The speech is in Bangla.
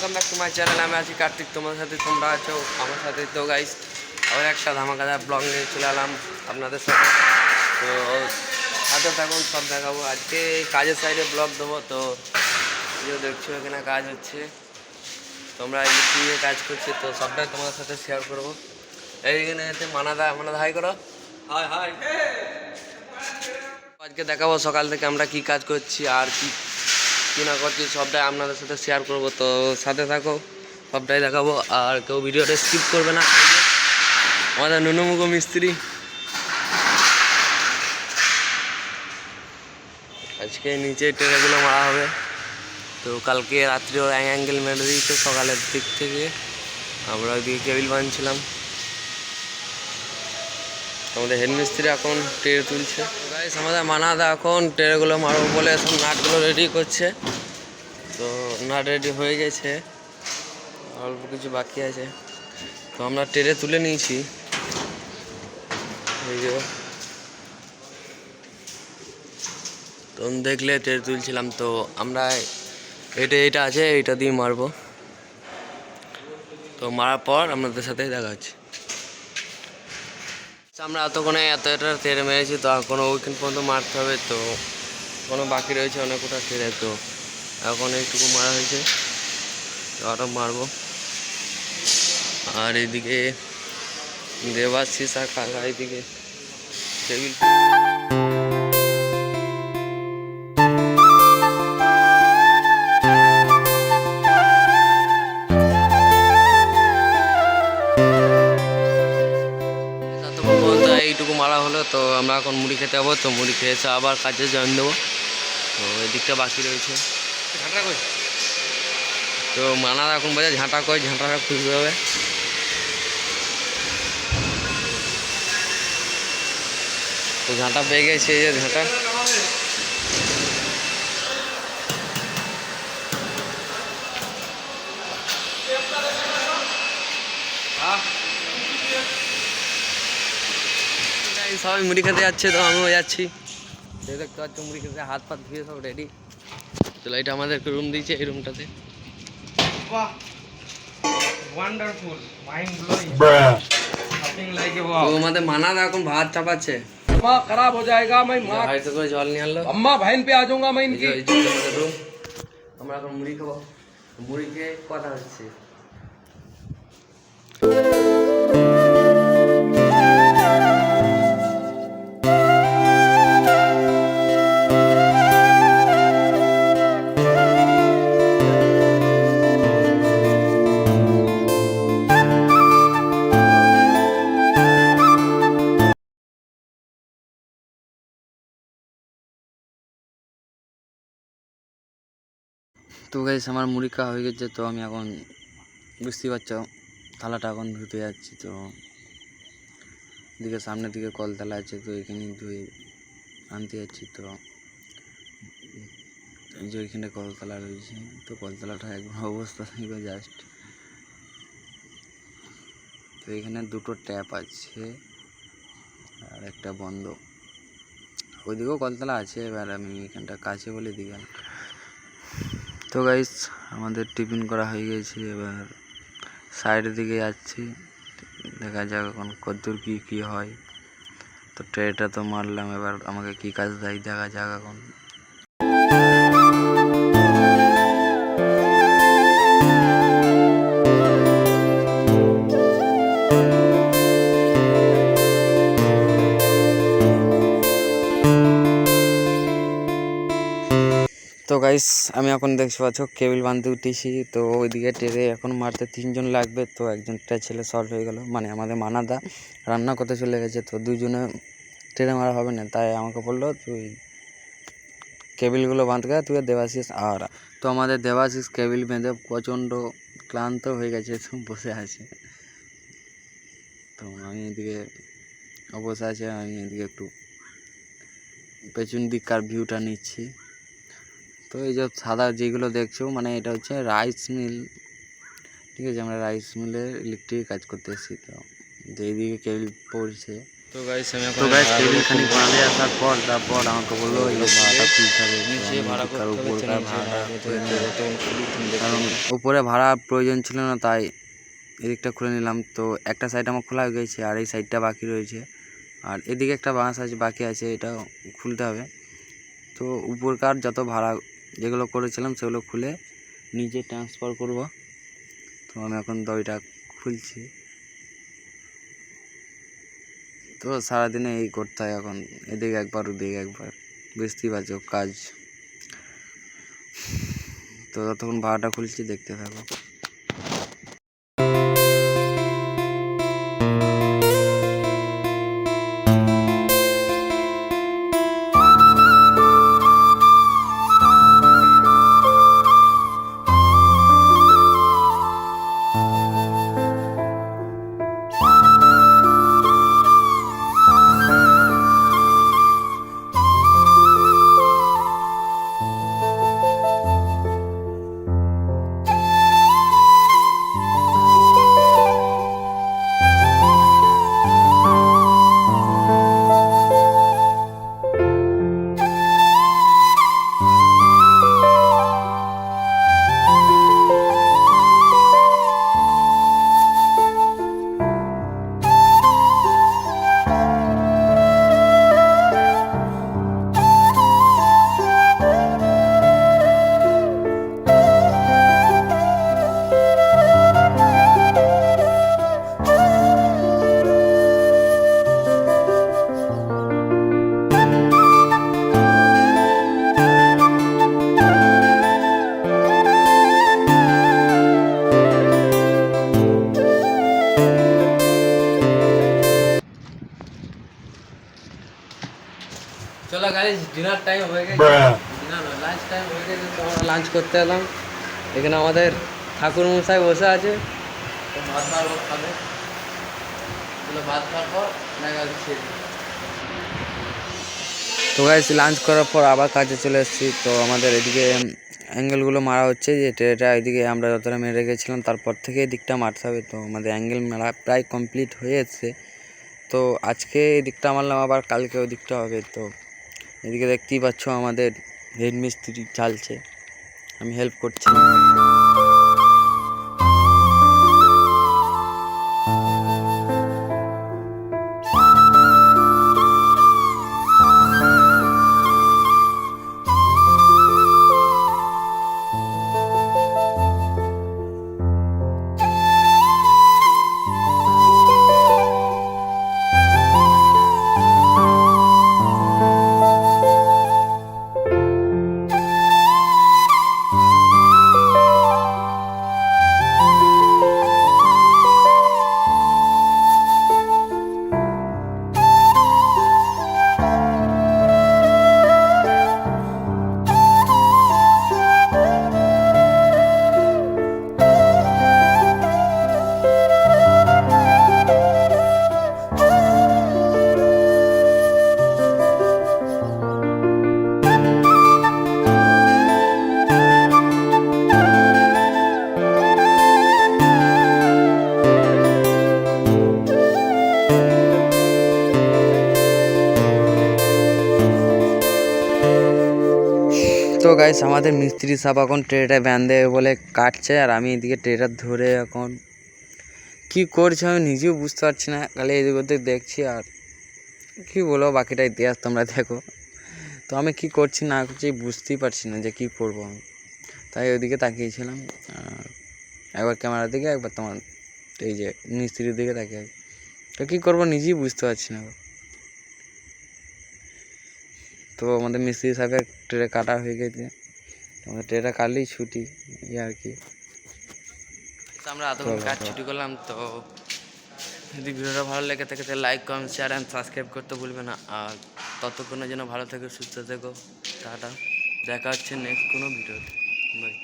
Welcome back to my channel আমি আছি কার্তিক তোমার সাথে তোমরা আছো আমার সাথে তো গাইস আবার একটা ধামাকাদার ব্লগ নিয়ে চলে এলাম আপনাদের সাথে। তো সাথে থাকুন সব দেখাবো। আজকে কাজের সাইডে ব্লগ দেবো তো যে দেখছ এখানে কাজ হচ্ছে। তোমরা ইলেকট্রিকে কাজ করছে তো সবটাই তোমাদের সাথে শেয়ার করব। এইখানে এতে মানাদা। মানাদা হাই করো। হাই হাই আজকে দেখাবো সকাল থেকে আমরা কি কাজ করছি আর কি কি না করছি সবটাই আপনাদের সাথে শেয়ার করব। তো সাথে থাকো, সবটাই দেখাবো, আর কেউ ভিডিওটা স্কিপ করবে না। আমাদের নুনুমুখো মিস্ত্রি। আজকে নিচে টেরেগুলো মারা হবে। তো কালকে রাত্রে ওর অ্যাঙ্গেল মেরে দিয়েছে সকালের দিক থেকে। আমরা ওইদিকে কেবিল বানছিলাম আমাদের হেড মিস্ত্রি এখন টেরে তুলছে। গাইস আমাদের মানাদা এখন টেরেগুলো মারবো বলে সব নাটগুলো রেডি করছে। তো নাট রেডি হয়ে গেছে। অল্প কিছু বাকি আছে। তো আমরা টেরে তুলে নিয়েছি। এই যে। তো দেখলে টেরে তুলছিলাম, তো আমরা এটা এটা আছে, এটা দিয়ে মারবো। তো মারার পর আপনাদের সাথে দেখা হচ্ছে। আমরা এতক্ষণে এত এটা তেরে মেরেছি, তো আর কোনো ওইখান পর্যন্ত মারতে হবে তো। কোনো বাকি রয়েছে অনেক ওটা তেরে তো এখন একটুকু মারা হয়েছে। আরও মারবো। আর এদিকে দেবাশিস আর কাকা এদিকে টেবিল তো আমরা এখন মুড়ি খেতে যাব তো মুড়ি খেয়ে এসে আবার কাজে জয়েন দেবো। তো এদিকটা দিকটা বাকি রয়েছে। তো মানা এখন বাজে ঝাঁটা কই? ঝাঁটাটা খুঁজতে হবে। তো ঝাঁটা পেয়ে গেছে এই যে ঝাঁটা। সবাই মুড়ি খেতে যাচ্ছে তো আমিও যাচ্ছি এই দেখতে পাচ্ছ মুড়ি খেতে হাত পাত ধুয়ে সব রেডি চলো এটা আমাদেরকে রুম দিয়েছে এই রুমটাতে বাহ wonderful mind blowing nothing like a তো ওয়াও আমাদের মানা এখন ভাত চাপাচ্ছে माँ खराब हो जाएगा मैं माँ হয়তো করে জল নিয়ে আনলো अम्मा बहन पे आ जाऊंगा मैं এই যে इनकी এই যে আমাদের রুম আমরা এখন মুড়ি খাবো মুড়ি খেয়ে কথা হচ্ছে তো গাইস আমার মুড়ি খাওয়া হয়ে গেছে, তো আমি এখন বুঝতেই পারছ, থালাটা এখন ধুতে যাচ্ছি, তো দিকে সামনের দিকে কলতলা আছে, তো এখানে ধুয়ে আনতে যাচ্ছি, তো এই যে ওইখানে কলতলা রয়েছে, তো কলতলাটা একবার অবস্থা থাকবে জাস্ট তো এখানে দুটো ট্যাপ আছে আর একটা বন্ধ। ওইদিকেও কলতলা আছে, এবার আমি এখানটা কাছে বলে দিকে তো গাইস আমাদের টিফিন করা হয়ে গেছে, এবার সাইডের দিকে যাচ্ছি। দেখা যাক এখন কদ্দূর কী কী হয়। তো ট্রেটা তো মারলাম, এবার আমাকে কী কাজ দেয় দেখা যাক এখন। তো গাইস আমি এখন দেখতে পাচ্ছ কেবিল বাঁধতে উঠেছি। তো ওইদিকে টেরে এখন মারতে তিনজন লাগবে। তো একজনটা ছেলে শর্ট হয়ে গেল। মানে আমাদের মানাদা রান্না করতে চলে গেছে। তো দুজনে টেরে মারা হবে না। তাই আমাকে বলল, তুই কেবিলগুলো বাঁধতে তুই দেবাশিস আর। তো আমাদের দেবাশিস কেবিল বেঁধে প্রচণ্ড ক্লান্ত হয়ে গেছে। বসে আছে। তো আমি এদিকে বসে আছে। আমি এদিকে একটু পেছন দিককার ভিউটা নিচ্ছি। তো এই যে সাদা যেগুলো দেখছ মানে এটা হচ্ছে রাইস মিল ঠিক আছে? আমরা রাইস মিলে ইলেকট্রিক কাজ করতে এসেছি তো। এইদিকে কেবিল পড়ছে। তো গাইস আমি তো গাইস টেবিল খানি বাঁধে আসার পর তারপর আমাকে বলল এই ভাড়াটা হবে নিচে ভাড়া করতে ভাড়া কারণ। উপরে ভাড়া প্রয়োজন ছিল না তাই এদিকটা খুলে নিলাম। তো একটা সাইড আমার খোলা হয়ে গেছে আর এই সাইডটা বাকি রয়েছে। আর এদিকে একটা বাঁশ আছে বাকি আছে এটা খুলতে হবে। তো উপরকার যত ভাড়া যেগুলো করেছিলাম সেগুলো খুলে নিজে ট্রান্সফার করব। তো আমি এখন দইটা খুলছি। তো সারাদিনে এই করতে হয় এখন, এদিকে একবার, ওদিকে একবার বুঝতেই পারছ কাজ। তো যতক্ষণ ভাড়াটা খুলছি দেখতে থাকো। চলো গাইস ডিনার টাইম হয়ে গেছে। লাঞ্চ টাইম হয়ে গেছে তো আমরা লাঞ্চ করতে এলাম। এখানে আমাদের ঠাকুর মশাই বসে আছে। তো ভাত খাব। ভাত তো গাইস লাঞ্চ করার পর আবার কাজে চলে এসেছি। তো আমাদের এদিকে অ্যাঙ্গেলগুলো মারা হচ্ছে যে ট্রেটা এদিকে আমরা যতটা মেরে রেখেছিলাম তারপর থেকে এদিকটা মারতে হবে। তো আমাদের অ্যাঙ্গেল মেলা প্রায় কমপ্লিট হয়ে এসছে। তো আজকে এদিকটা মারলাম আবার কালকে ওদিকটা হবে। তো এদিকে দেখতেই পাচ্ছ আমাদের হেড মিস্ত্রি চালছে। আমি হেল্প করছি। তো গাইস আমাদের মিস্ত্রি সাহেব এখন ট্রেটা ব্যান দেবে বলে কাটছে আর আমি এদিকে ট্রেটা ধরে এখন কি করছে আমি নিজেও বুঝতে পারছি না। খালি এদিক ওদিক দেখছি আর কি বলো বাকিটা ইতিহাস তোমরা দেখো। তো আমি কি করছি না করছি বুঝতেই পারছি না যে কি করব আমি। তাই ওইদিকে তাকিয়েছিলাম একবার ক্যামেরার দিকে, একবার তোমার এই যে মিস্ত্রির দিকে তাকিয়ে। তো কী করব নিজেই বুঝতে পারছি না। তো আমাদের মিস্ত্রি সাহেবের ট্রে কাটা হয়ে গেছে। আমাদের ট্রেটা কাটলেই ছুটি এই আর কি। তো আমরা এতক্ষণ কাজ ছুটি করলাম তো যদি ভিডিওটা ভালো লেগে থাকে তাহলে like comment share and subscribe করতে ভুলবে না। আর ততক্ষণের জন্য ভালো থেকো সুস্থ থেকো। টাটা। দেখা হচ্ছে নেক্সট কোনো ভিডিওতে। বাই